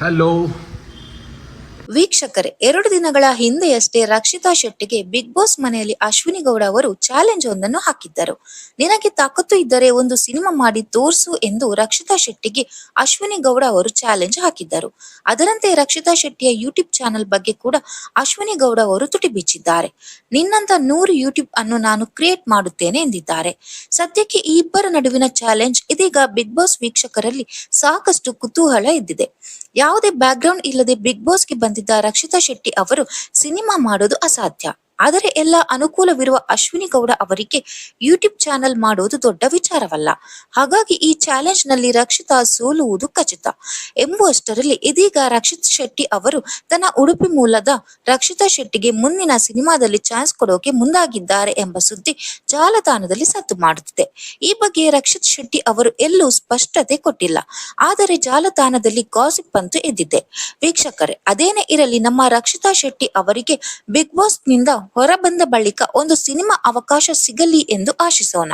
Hello. ವೀಕ್ಷಕರೇ, ಎರಡು ದಿನಗಳ ಹಿಂದೆಯಷ್ಟೇ ರಕ್ಷಿತಾ ಶೆಟ್ಟಿಗೆ ಬಿಗ್ ಬಾಸ್ ಮನೆಯಲ್ಲಿ ಅಶ್ವಿನಿ ಗೌಡ ಅವರು ಚಾಲೆಂಜ್ ಒಂದನ್ನು ಹಾಕಿದ್ದರು. ನಿನಗೆ ತಾಕತ್ತು ಇದ್ದರೆ ಒಂದು ಸಿನಿಮಾ ಮಾಡಿ ತೋರಿಸು ಎಂದು ರಕ್ಷಿತಾ ಶೆಟ್ಟಿಗೆ ಅಶ್ವಿನಿ ಗೌಡ ಅವರು ಚಾಲೆಂಜ್ ಹಾಕಿದ್ದರು. ಅದರಂತೆ ರಕ್ಷಿತಾ ಶೆಟ್ಟಿಯ ಯೂಟ್ಯೂಬ್ ಚಾನೆಲ್ ಬಗ್ಗೆ ಕೂಡ ಅಶ್ವಿನಿ ಗೌಡ ಅವರು ತುಟಿ ಬಿಚ್ಚಿದ್ದಾರೆ. ನಿನ್ನಂತ ನೂರು ಯೂಟ್ಯೂಬ್ ಅನ್ನು ನಾನು ಕ್ರಿಯೇಟ್ ಮಾಡುತ್ತೇನೆ ಎಂದಿದ್ದಾರೆ. ಸದ್ಯಕ್ಕೆ ಈ ಇಬ್ಬರ ನಡುವಿನ ಚಾಲೆಂಜ್ ಇದೀಗ ಬಿಗ್ ಬಾಸ್ ವೀಕ್ಷಕರಲ್ಲಿ ಸಾಕಷ್ಟು ಕುತೂಹಲ ಇದ್ದಿದೆ ಯಾವುದೇ ಬ್ಯಾಕ್ಗ್ರೌಂಡ್ ಇಲ್ಲದೆ ಬಿಗ್ ಬಾಸ್ಗೆ ಬಂದಿದ್ದ ರಕ್ಷಿತಾ ಶೆಟ್ಟಿ ಅವರು ಸಿನಿಮಾ ಮಾಡೋದು ಅಸಾಧ್ಯ. ಆದರೆ ಎಲ್ಲ ಅನುಕೂಲವಿರುವ ಅಶ್ವಿನಿ ಗೌಡ ಅವರಿಗೆ ಯೂಟ್ಯೂಬ್ ಚಾನೆಲ್ ಮಾಡುವುದು ದೊಡ್ಡ ವಿಚಾರವಲ್ಲ. ಹಾಗಾಗಿ ಈ ಚಾಲೆಂಜ್ನಲ್ಲಿ ರಕ್ಷಿತಾ ಸೋಲುವುದು ಖಚಿತ. ಎಂಬುವಷ್ಟರಲ್ಲಿ ಇದೀಗ ರಕ್ಷಿತ್ ಶೆಟ್ಟಿ ಅವರು ತನ್ನ ಉಡುಪಿ ಮೂಲದ ರಕ್ಷಿತಾ ಶೆಟ್ಟಿಗೆ ಮುಂದಿನ ಸಿನಿಮಾದಲ್ಲಿ ಚಾನ್ಸ್ ಕೊಡೋಕೆ ಮುಂದಾಗಿದ್ದಾರೆ ಎಂಬ ಸುದ್ದಿ ಜಾಲತಾಣದಲ್ಲಿ ಸದ್ದು ಮಾಡುತ್ತಿದೆ. ಈ ಬಗ್ಗೆ ರಕ್ಷಿತ್ ಶೆಟ್ಟಿ ಅವರು ಎಲ್ಲೂ ಸ್ಪಷ್ಟತೆ ಕೊಟ್ಟಿಲ್ಲ. ಆದರೆ ಜಾಲತಾಣದಲ್ಲಿ ಗಾಸಿಪ್ ಅಂತೂ ಎದ್ದಿದೆ. ವೀಕ್ಷಕರೇ, ಅದೇನೇ ಇರಲಿ ನಮ್ಮ ರಕ್ಷಿತಾ ಶೆಟ್ಟಿ ಅವರಿಗೆ ಬಿಗ್ ಬಾಸ್ನಿಂದ ಹೊರಬಂದ ಬಳಿಕ ಒಂದು ಸಿನಿಮಾ ಅವಕಾಶ ಸಿಗಲಿ ಎಂದು ಆಶಿಸೋಣ.